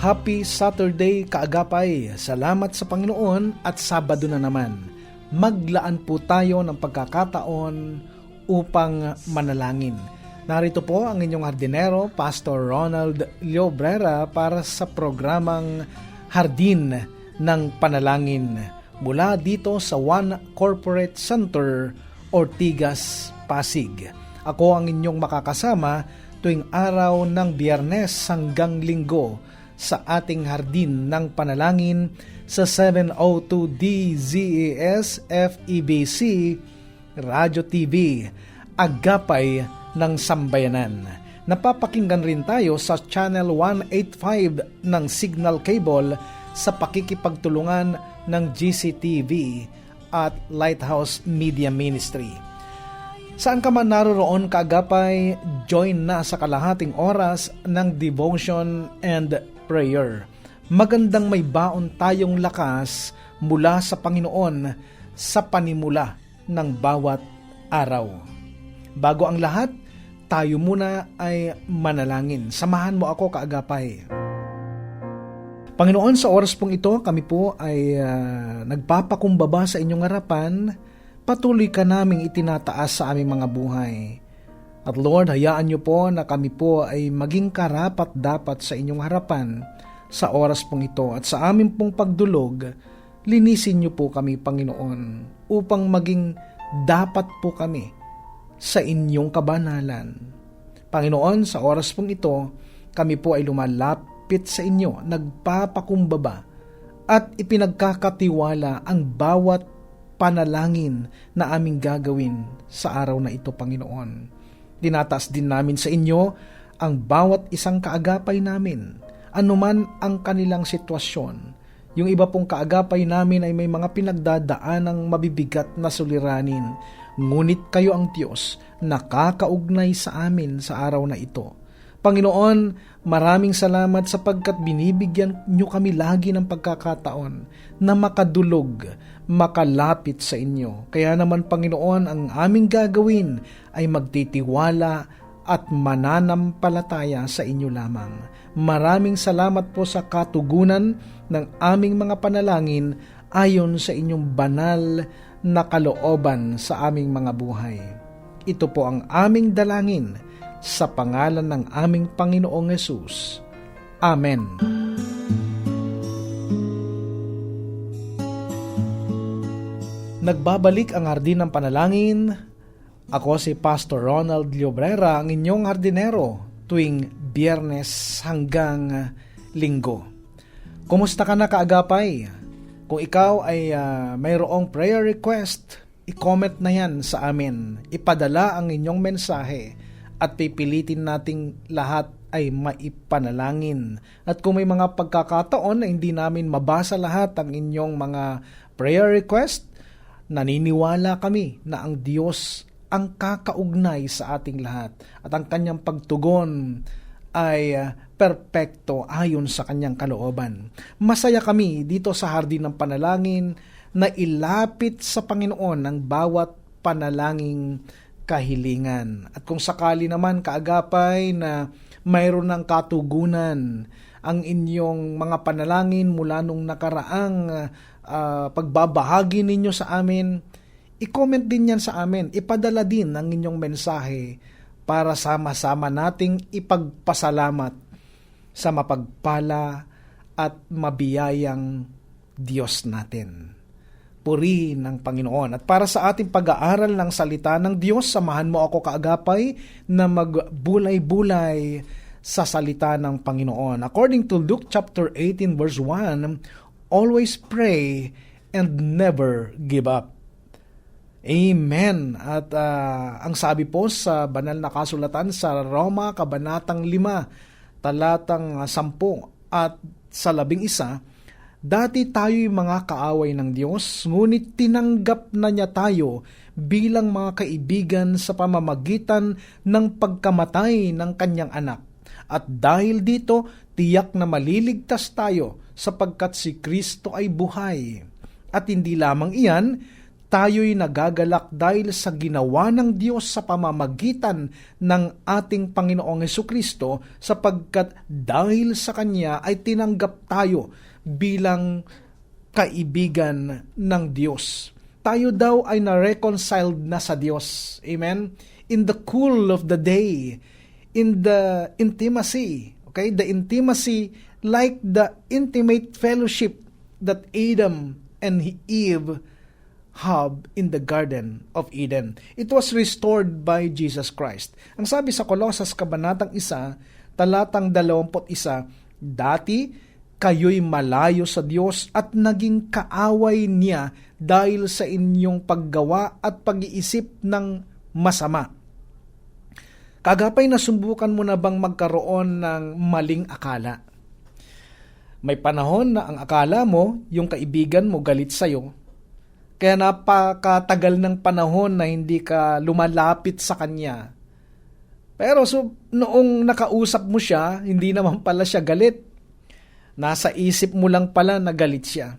Happy Saturday kaagapay! Salamat sa Panginoon at Sabado na naman. Maglaan po tayo ng pagkakataon upang manalangin. Narito po ang inyong hardinero, Pastor Ronald Llobrera para sa programang Hardin ng Panalangin mula dito sa One Corporate Center, Ortigas, Pasig. Ako ang inyong makakasama tuwing araw ng biyernes hanggang linggo sa ating hardin ng panalangin sa 702 DZES FEBC Radio TV Agapay ng Sambayanan. Napapakinggan rin tayo sa Channel 185 ng Signal Cable sa pakikipagtulungan ng GCTV at Lighthouse Media Ministry. Saan ka man naroroon kaagapay, join na sa kalahating oras ng devotion and prayer. Magandang may baon tayong lakas mula sa Panginoon sa panimula ng bawat araw. Bago ang lahat, tayo muna ay manalangin. Samahan mo ako kaagapay. Panginoon, sa oras pong ito, kami po ay ah, nagpapakumbaba sa inyong harapan. Patuloy ka naming itinataas sa aming mga buhay. At Lord, hayaan niyo po na kami po ay maging karapat dapat sa inyong harapan sa oras pong ito. At sa aming pong pagdulog, linisin niyo po kami, Panginoon, upang maging dapat po kami sa inyong kabanalan. Panginoon, sa oras pong ito, kami po ay lumalapit sa inyo, nagpapakumbaba, at ipinagkakatiwala ang bawat panalangin na aming gagawin sa araw na ito, Panginoon. Dinataas din namin sa inyo ang bawat isang kaagapay namin, anuman ang kanilang sitwasyon. Yung iba pong kaagapay namin ay may mga pinagdadaanang mabibigat na suliranin, ngunit kayo ang Diyos nakakaugnay sa amin sa araw na ito. Panginoon, maraming salamat sapagkat binibigyan niyo kami lagi ng pagkakataon na makadulog, makalapit sa inyo. Kaya naman Panginoon, ang aming gagawin ay magtitiwala at mananampalataya sa inyo lamang. Maraming salamat po sa katugunan ng aming mga panalangin ayon sa inyong banal na kalooban sa aming mga buhay. Ito po ang aming dalangin sa pangalan ng aming Panginoong Yesus. Amen. Nagbabalik ang Hardin ng Panalangin. Ako si Pastor Ronald Llobrera, ang inyong hardinero tuwing biyernes hanggang linggo. Kumusta ka na kaagapay? Kung ikaw ay ah, mayroong prayer request, i-comment na yan sa amin. Ipadala ang inyong mensahe at pipilitin nating lahat ay maipanalangin. At kung may mga pagkakataon na hindi namin mabasa lahat ang inyong mga prayer request, naniniwala kami na ang Diyos ang kakaugnay sa ating lahat at ang kanyang pagtugon ay ah, perpekto ayon sa kanyang kalooban. Masaya kami dito sa Hardin ng Panalangin na ilapit sa Panginoon ang bawat panalangin kahilingan. At kung sakali naman kaagapay na mayroon ng katugunan ang inyong mga panalangin mula nung nakaraang ah, pagbabahagi ninyo sa amin, i-comment din yan sa amin. Ipadala din ang inyong mensahe para sama-sama nating ipagpasalamat sa mapagpala at mabiyayang Diyos natin. Purihin ng Panginoon. At para sa ating pag-aaral ng salita ng Diyos, samahan mo ako kaagapay na magbulay-bulay sa salita ng Panginoon. According to Luke chapter 18 verse 1, always pray and never give up. Amen. At ah, ang sabi po sa banal na kasulatan sa Roma, Kabanatang 5, talatang ah, 10 at sa labing isa, Dati tayo'y mga kaaway ng Diyos, ngunit tinanggap na niya tayo bilang mga kaibigan sa pamamagitan ng pagkamatay ng kanyang anak. At dahil dito, tiyak na maliligtas tayo sapagkat si Kristo ay buhay. At hindi lamang iyan, tayo'y nagagalak dahil sa ginawa ng Diyos sa pamamagitan ng ating Panginoong Heso Kristo sapagkat dahil sa Kanya ay tinanggap tayo bilang kaibigan ng Diyos. Tayo daw ay na-reconciled na sa Diyos. Amen? In the cool of the day, in the intimacy, okay? The intimacy like the intimate fellowship that Adam and Eve have in the Garden of Eden. It was restored by Jesus Christ. Ang sabi sa Kolosas Kabanatang 1, talatang 21, Dati, kayo'y malayo sa Diyos at naging kaaway niya dahil sa inyong paggawa at pag-iisip ng masama. Kagapay nasumbukan mo na bang magkaroon ng maling akala? May panahon na ang akala mo, yung kaibigan mo galit sa'yo, kaya napakatagal ng panahon na hindi ka lumalapit sa kanya. Pero so, noong nakausap mo siya, hindi naman pala siya galit. Nasa isip mo lang pala na galit siya.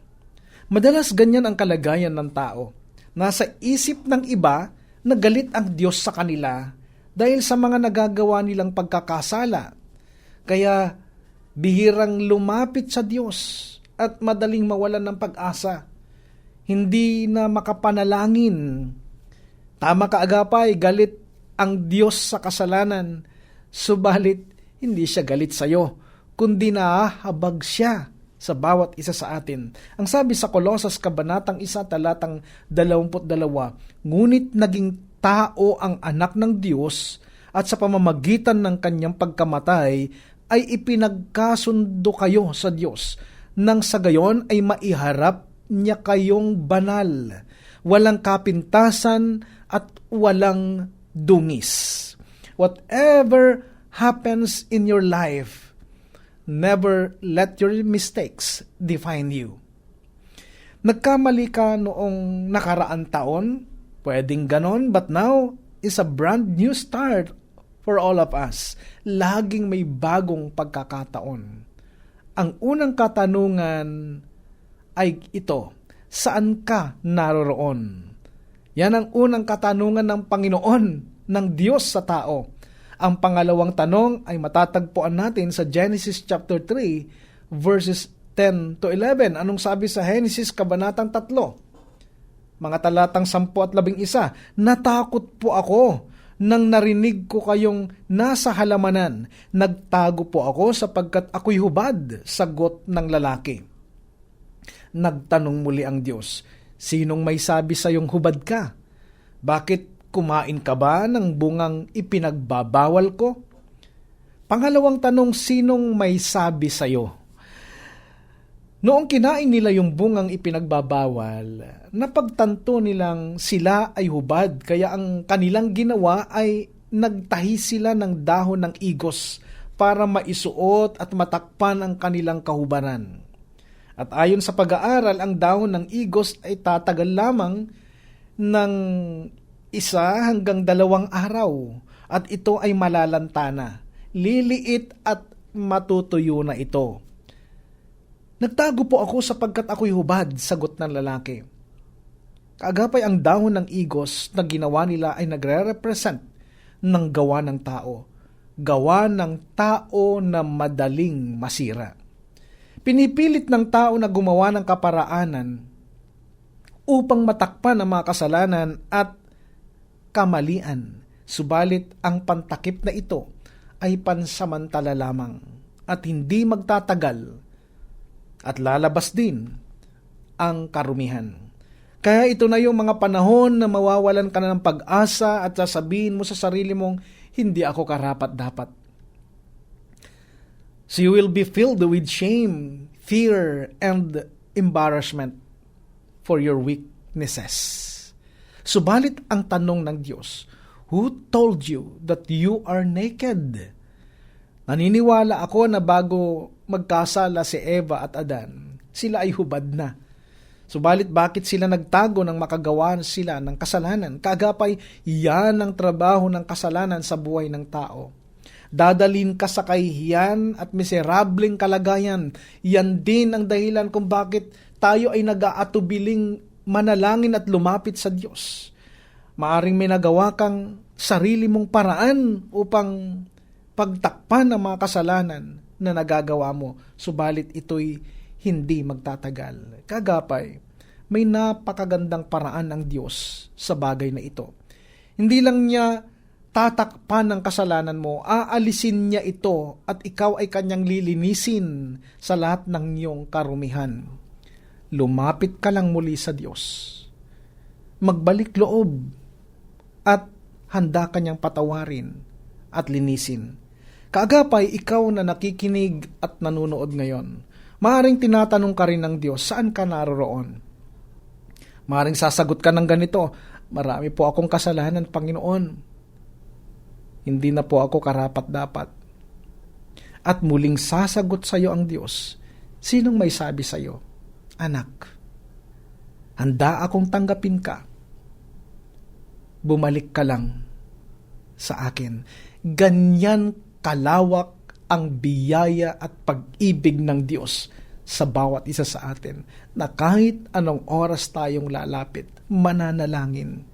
Madalas ganyan ang kalagayan ng tao. Nasa isip ng iba na galit ang Diyos sa kanila dahil sa mga nagagawa nilang pagkakasala. Kaya bihirang lumapit sa Diyos at madaling mawalan ng pag-asa. Hindi na makapanalangin. Tama ka agapay, galit ang Diyos sa kasalanan. Subalit, hindi siya galit sa iyo, kundi nahahabag siya sa bawat isa sa atin. Ang sabi sa Kolosas Kabanatang 1 talatang 22, Ngunit naging tao ang anak ng Diyos at sa pamamagitan ng kanyang pagkamatay ay ipinagkasundo kayo sa Diyos nang sa gayon ay maiharap niya kayong banal, walang kapintasan at walang dungis. Whatever happens in your life, never let your mistakes define you. Nagkamali ka noong nakaraan taon, pwedeng ganon, but now is a brand new start for all of us. Laging may bagong pagkakataon. Ang unang katanungan ay ito, saan ka naroroon? Yan ang unang katanungan ng Panginoon, ng Diyos sa tao. Ang pangalawang tanong ay matatagpuan natin sa Genesis chapter 3 verses 10 to 11. Anong sabi sa Genesis kabanatang 3? Mga talatang 10 at 11. Natakot po ako nang narinig ko kayong nasa halamanan. Nagtago po ako sapagkat ako'y hubad, sagot ng lalaki. Nagtanong muli ang Diyos, Sinong may sabi sa iyong hubad ka? Bakit kumain ka ba ng bungang ipinagbabawal ko? Pangalawang tanong, sinong may sabi sa iyo? Noong kinain nila yung bungang ipinagbabawal, napagtanto nilang sila ay hubad, kaya ang kanilang ginawa ay nagtahi sila ng dahon ng igos para maisuot at matakpan ang kanilang kahubaran. At ayon sa pag-aaral, ang dahon ng igos ay tatagal lamang ng isa hanggang dalawang araw at ito ay malalantana. Liliit at matutuyo na ito. Nagtago po ako sapagkat ako'y hubad, sagot ng lalaki. Kaagapay ang dahon ng igos na ginawa nila ay nagre-represent ng gawa ng tao. Gawa ng tao na madaling masira. Pinipilit ng tao na gumawa ng kaparaanan upang matakpan ang mga kasalanan at kamalian. Subalit ang pantakip na ito ay pansamantala lamang at hindi magtatagal at lalabas din ang karumihan. Kaya ito na yung mga panahon na mawawalan ka na ng pag-asa at sasabihin mo sa sarili mong, hindi ako karapat dapat. So you will be filled with shame, fear, and embarrassment for your weaknesses. Subalit ang tanong ng Diyos, Who told you that you are naked? Naniniwala ako na bago magkasala si Eva at Adan, sila ay hubad na. Subalit bakit sila nagtago ng makagawa sila ng kasalanan? Kagapay, yan ang trabaho ng kasalanan sa buhay ng tao. Dadalin ka sa kahihiyan at miserableng kalagayan. Yan din ang dahilan kung bakit tayo ay nag-aatubiling manalangin at lumapit sa Diyos. Maaring may nagawa kang sarili mong paraan upang pagtakpan ang mga kasalanan na nagagawa mo, subalit ito'y hindi magtatagal. Kagapay, may napakagandang paraan ng Diyos sa bagay na ito. Hindi lang niya tatakpan ng kasalanan mo, aalisin niya ito at ikaw ay kanyang lilinisin sa lahat ng iyong karumihan. Lumapit ka lang muli sa Diyos. Magbalik loob at handa kanyang patawarin at linisin. Kaagapay, ikaw na nakikinig at nanunood ngayon, maaring tinatanong ka rin ng Diyos, saan ka naroroon? Maaring sasagot ka ng ganito, marami po akong kasalanan, Panginoon hindi na po ako karapat-dapat. At muling sasagot sa iyo ang Diyos. Sinong may sabi sa iyo? Anak, handa akong tanggapin ka. Bumalik ka lang sa akin. Ganyan kalawak ang biyaya at pag-ibig ng Diyos sa bawat isa sa atin na kahit anong oras tayong lalapit, mananalangin,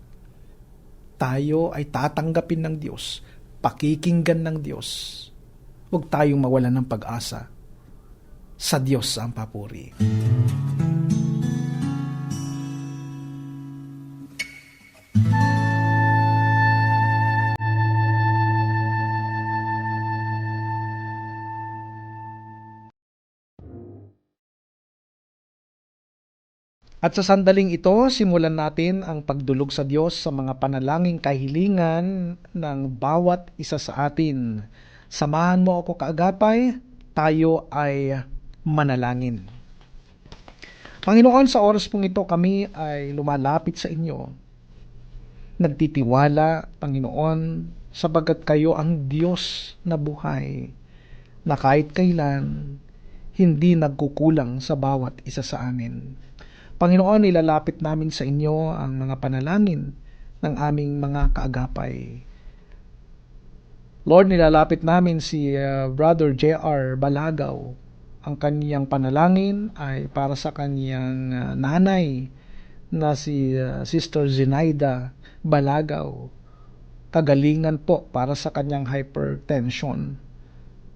tayo ay tatanggapin ng Diyos pakikinggan ng Diyos. Huwag tayong mawalan ng pag-asa. Sa Diyos ang papuri. At sa sandaling ito, simulan natin ang pagdulog sa Diyos sa mga panalangin kahilingan ng bawat isa sa atin. Samahan mo ako kaagapay, tayo ay manalangin. Panginoon, sa oras pong ito kami ay lumalapit sa inyo. Nagtitiwala, Panginoon, sabagat kayo ang Diyos na buhay, na kahit kailan hindi nagkukulang sa bawat isa sa amin. Panginoon, ilalapit namin sa inyo ang mga panalangin ng aming mga kaagapay. Lord, nilalapit namin si uh, Brother J.R. Balagaw. Ang kaniyang panalangin ay para sa kaniyang uh, nanay na si uh, Sister Zenaida Balagaw. Kagalingan po para sa kanyang hypertension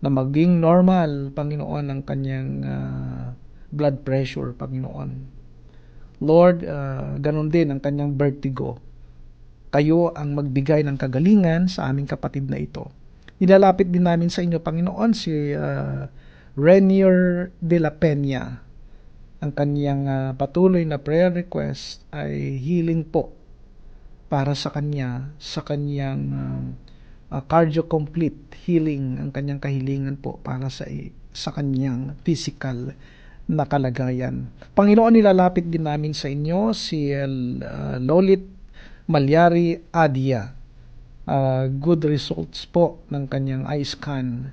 na maging normal, Panginoon, ang kanyang uh, blood pressure, Panginoon. Lord, uh, ganun din ang kanyang vertigo. Kayo ang magbigay ng kagalingan sa aming kapatid na ito. Nilalapit din namin sa inyo, Panginoon, si uh, Renier de la Peña. Ang kanyang uh, patuloy na prayer request ay healing po para sa kanya, sa kanyang uh, uh, cardio complete healing, ang kanyang kahilingan po para sa sa kanyang physical na kalagayan. Panginoon, nilalapit din namin sa inyo si uh, Lolit Malyari Adia. Uh, good results po ng kanyang eye scan.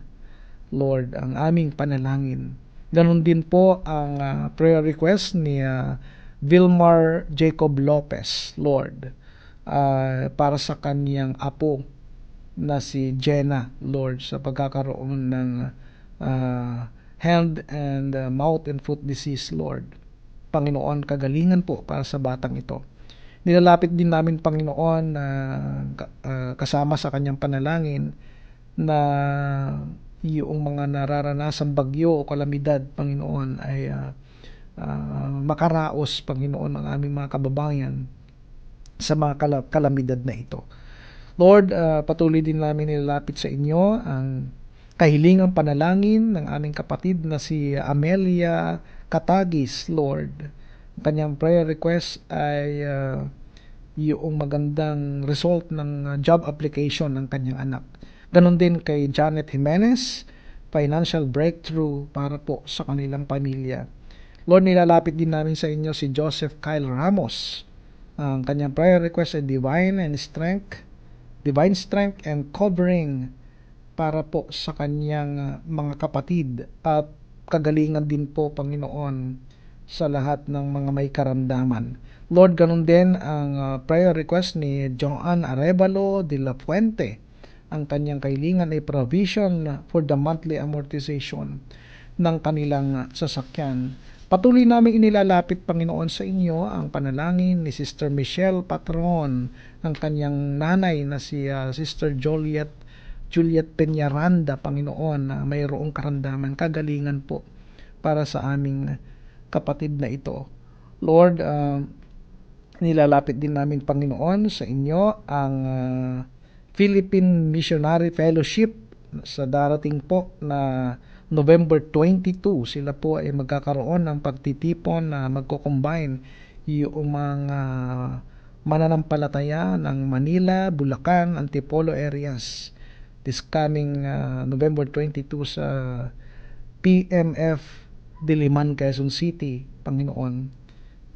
Lord, ang aming panalangin. Ganon din po ang uh, prayer request ni uh, Vilmar Jacob Lopez, Lord, uh, para sa kanyang apo na si Jenna, Lord, sa pagkakaroon ng uh, hand and uh, mouth and foot disease, Lord. Panginoon, kagalingan po para sa batang ito. Nilalapit din namin, Panginoon, na uh, kasama sa kanyang panalangin na yung mga nararanasang bagyo o kalamidad, Panginoon, ay uh, uh, makaraos, Panginoon, ang aming mga kababayan sa mga kal- kalamidad na ito. Lord, uh, patuloy din namin nilalapit sa inyo ang kahilingang panalangin ng aming kapatid na si Amelia Katagis, Lord. Ang kanyang prayer request ay uh, yung magandang result ng job application ng kanyang anak. Ganon din kay Janet Jimenez financial breakthrough para po sa kanilang pamilya. Lord, nilalapit din namin sa inyo si Joseph Kyle Ramos. Ang kanyang prayer request ay divine and strength, divine strength and covering para po sa kanyang uh, mga kapatid at kagalingan din po, Panginoon, sa lahat ng mga may karamdaman. Lord, ganun din ang uh, prayer request ni Joan Arevalo de la Fuente. Ang kanyang kailangan ay provision for the monthly amortization ng kanilang sasakyan. Patuloy namin inilalapit, Panginoon, sa inyo ang panalangin ni Sister Michelle Patron, ng kanyang nanay na si uh, Sister Juliet Juliet Peñaranda, Panginoon, na mayroong karandaman, kagalingan po para sa aming kapatid na ito. Lord, uh, nilalapit din namin, Panginoon, sa inyo ang uh, Philippine Missionary Fellowship sa darating po na November 22, sila po ay magkakaroon ng pagtitipon na magko-combine yung mga mananampalataya ng Manila, Bulacan, Antipolo areas this coming uh, November 22 sa PMF Diliman, Quezon City, Panginoon.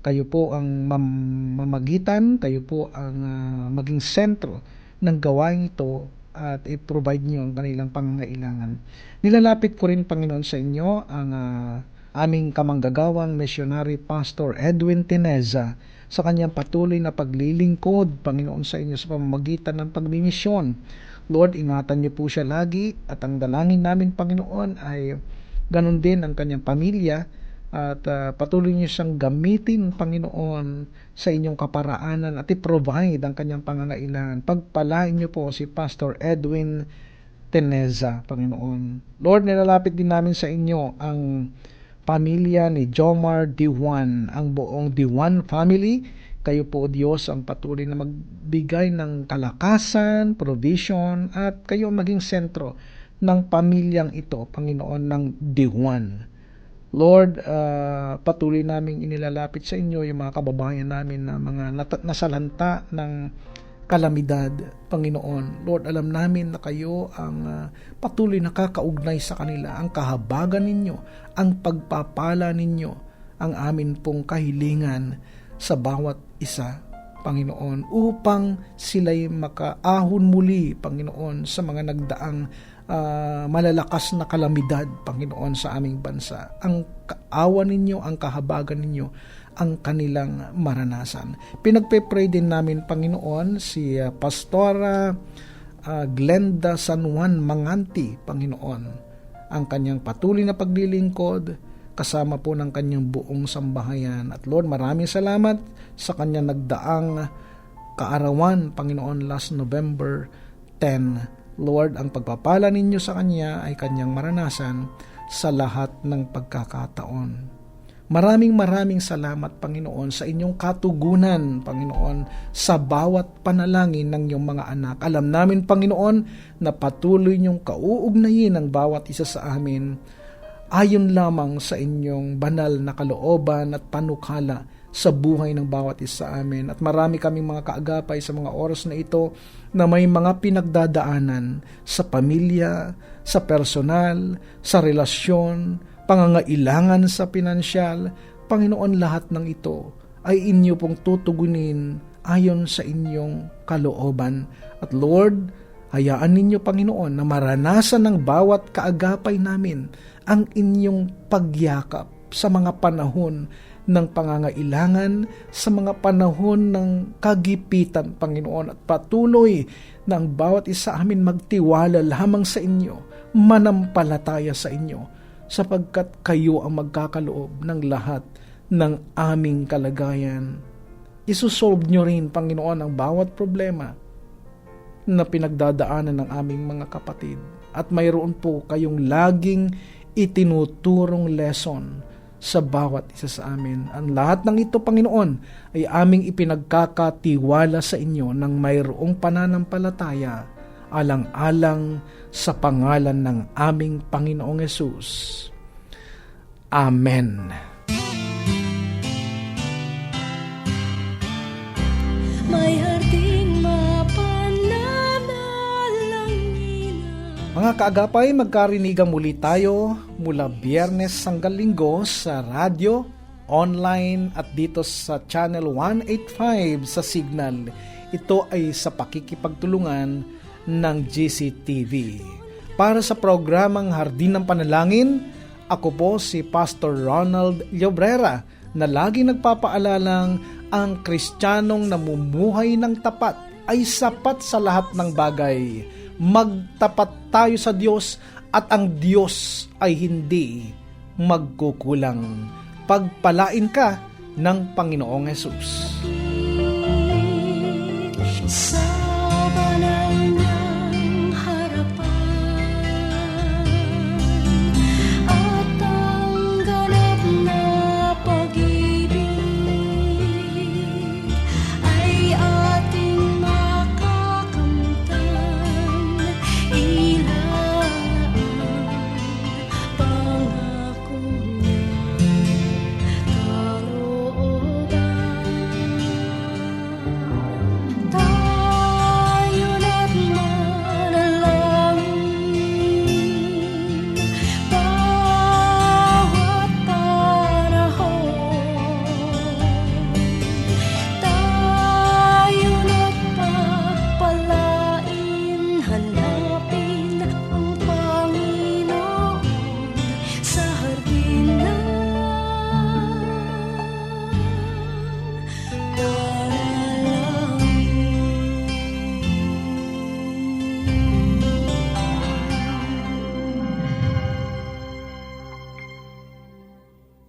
Kayo po ang mam- mamagitan, kayo po ang uh, maging sentro ng gawain ito at i-provide niyo ang kanilang pangangailangan. Nilalapit ko rin, Panginoon, sa inyo ang uh, aming kamanggagawang missionary pastor Edwin Tineza sa kanyang patuloy na paglilingkod, Panginoon, sa inyo sa pamamagitan ng pagmimisyon. Lord, ingatan niyo po siya lagi at ang dalangin namin, Panginoon, ay ganun din ang kanyang pamilya at uh, patuloy niyo siyang gamitin, Panginoon, sa inyong kaparaanan at i-provide ang kanyang pangangailangan. Pagpalain niyo po si Pastor Edwin Teneza, Panginoon. Lord, nilalapit din namin sa inyo ang pamilya ni Jomar Diwan, ang buong Diwan family. Kayo po, Diyos, ang patuloy na magbigay ng kalakasan, provision, at kayo maging sentro ng pamilyang ito, Panginoon, ng Diwan. Lord, uh, patuloy naming inilalapit sa inyo yung mga kababayan namin na mga nat- nasalanta ng kalamidad, Panginoon. Lord, alam namin na kayo ang uh, patuloy nakakaugnay sa kanila, ang kahabagan ninyo, ang pagpapala ninyo, ang amin pong kahilingan sa bawat isa, Panginoon, upang sila'y makaahon muli, Panginoon, sa mga nagdaang uh, malalakas na kalamidad, Panginoon, sa aming bansa. Ang kaawa ninyo, ang kahabagan ninyo, ang kanilang maranasan. Pinagpe-pray din namin, Panginoon, si uh, Pastora uh, Glenda San Juan Manganti, Panginoon, ang kanyang patuloy na paglilingkod, kasama po ng kanyang buong sambahayan. At Lord, maraming salamat sa kanyang nagdaang kaarawan, Panginoon, last November 10 Lord, ang pagpapala ninyo sa Kanya ay Kanyang maranasan sa lahat ng pagkakataon. Maraming maraming salamat, Panginoon, sa inyong katugunan, Panginoon, sa bawat panalangin ng iyong mga anak. Alam namin, Panginoon, na patuloy niyong kauugnayin ang bawat isa sa amin ayon lamang sa inyong banal na kalooban at panukala sa buhay ng bawat isa sa amin. At marami kaming mga kaagapay sa mga oras na ito na may mga pinagdadaanan sa pamilya, sa personal, sa relasyon, pangangailangan sa pinansyal. Panginoon, lahat ng ito ay inyo pong tutugunin ayon sa inyong kalooban. At Lord, hayaan ninyo, Panginoon, na maranasan ng bawat kaagapay namin ang inyong pagyakap sa mga panahon ng pangangailangan sa mga panahon ng kagipitan, Panginoon, at patuloy ng bawat isa amin magtiwala lamang sa inyo, manampalataya sa inyo, sapagkat kayo ang magkakaloob ng lahat ng aming kalagayan. Isusolve nyo rin, Panginoon, ang bawat problema na pinagdadaanan ng aming mga kapatid. At mayroon po kayong laging itinuturong lesson sa bawat isa sa amin. Ang lahat ng ito, Panginoon, ay aming ipinagkakatiwala sa inyo ng mayroong pananampalataya alang-alang sa pangalan ng aming Panginoong Yesus. Amen. Mga kaagapay, magkarinigan muli tayo mula biyernes hanggang linggo sa radyo, online at dito sa channel 185 sa Signal. Ito ay sa pakikipagtulungan ng GCTV. Para sa programang Hardin ng Panalangin, ako po si Pastor Ronald Llobrera na lagi nagpapaalalang ang kristyanong namumuhay ng tapat ay sapat sa lahat ng bagay. Magtapat tayo sa Diyos at ang Diyos ay hindi magkukulang. Pagpalain ka ng Panginoong Yesus. Sa